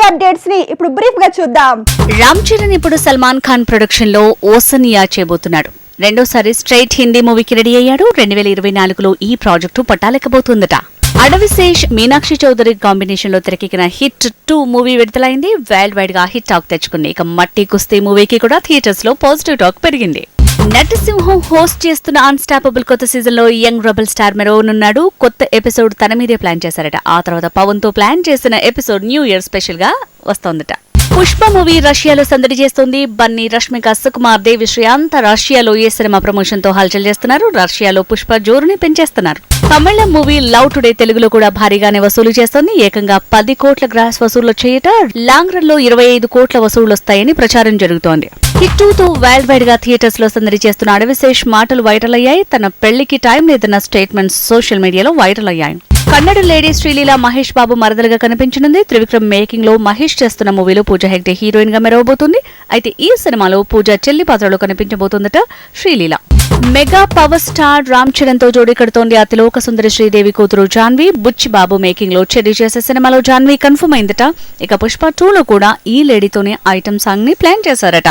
Movie అప్డేట్స్ని ఇప్పుడు బ్రీఫ్గా చూద్దాం. రామ్ చరణ్ ఇప్పుడు సల్మాన్ ఖాన్ ప్రొడక్షన్లో ఓసనియా చేయబోతున్నాడు. రెండోసారి స్ట్రైట్ హిందీ మూవీకి రెడీ అయ్యాడు. రెండు వేల ఇరవై నాలుగులో ఈ ప్రాజెక్టు పట్టాలెక్కబోతుందట. అడవిశేష్ మీనాక్షి చౌదరి కాంబినేషన్లో తెరకెక్కిన హిట్ టూ మూవీ విడుదలైంది. వరల్డ్ వైడ్గా హిట్ టాక్ తెచ్చుకుంది. ఇక మట్టి కుస్తీ మూవీకి కూడా థియేటర్స్లో పాజిటివ్ టాక్ పెరిగింది. నటసింహం హోస్ట్ చేస్తున్న అన్స్టాపబుల్ కొత్త సీజన్లో యంగ్ రెబల్ స్టార్ మెరోన్ ఉన్నాడు కొత్త ఎపిసోడ్ తన మీదే ప్లాన్ చేశారట. ఆ తర్వాత పవన్తో ప్లాన్ చేసిన ఎపిసోడ్ న్యూ ఇయర్ స్పెషల్గా వస్తోందట. పుష్ప మూవీ రష్యాలో సందడి చేస్తుంది. బన్నీ రష్మిక సుకుమార్ దేవి అంతా రష్యాలో ఏ సినిమా ప్రమోషన్తో హల్చల్ చేస్తున్నారు? రష్యాలో పుష్ప జోరుని పెంచేస్తున్నారు. తమిళ మూవీ లవ్ టుడే తెలుగులో కూడా భారీగానే వసూలు చేస్తోంది. ఏకంగా పది కోట్ల గ్రాస్ వసూళ్ళు చేయట. లాంగ్ రన్లో ఇరవై ఐదు కోట్ల వసూలు వస్తాయని ప్రచారం జరుగుతోంది. హిట్ టూ తో వైడ్గా థియేటర్స్లో సందడి చేస్తున్న అడవిశేష్ మాటలు వైరల్ అయ్యాయి. తన పెళ్ళికి టైం లేదన్న స్టేట్మెంట్స్ సోషల్ మీడియాలో వైరల్ అయ్యాయి. కన్నడ లేడీ శ్రీలీల మహేష్ బాబు మరదలుగా కనిపించనుంది. త్రివిక్రమ్ మేకింగ్లో మహేష్ చేస్తున్న మూవీలో పూజ హెగ్డే హీరోయిన్గా మెరవబోతుంది. అయితే ఈ సినిమాలో పూజ చెల్లి పాత్రలో కనిపించబోతుందట Sreeleela. Mega power star Ram చరణ్తో జోడీ కడుతోంది అతిలోక సుందరి శ్రీదేవి కూతురు జాన్వి. బుచ్చి బాబు మేకింగ్లో చెర్రీ చేసే సినిమాలో జాన్వి కన్ఫర్మ్ అయిందట. ఇక పుష్ప టూ లో కూడా ఈ లేడీతోనే ఐటమ్ సాంగ్ని ప్లాన్ చేశారట.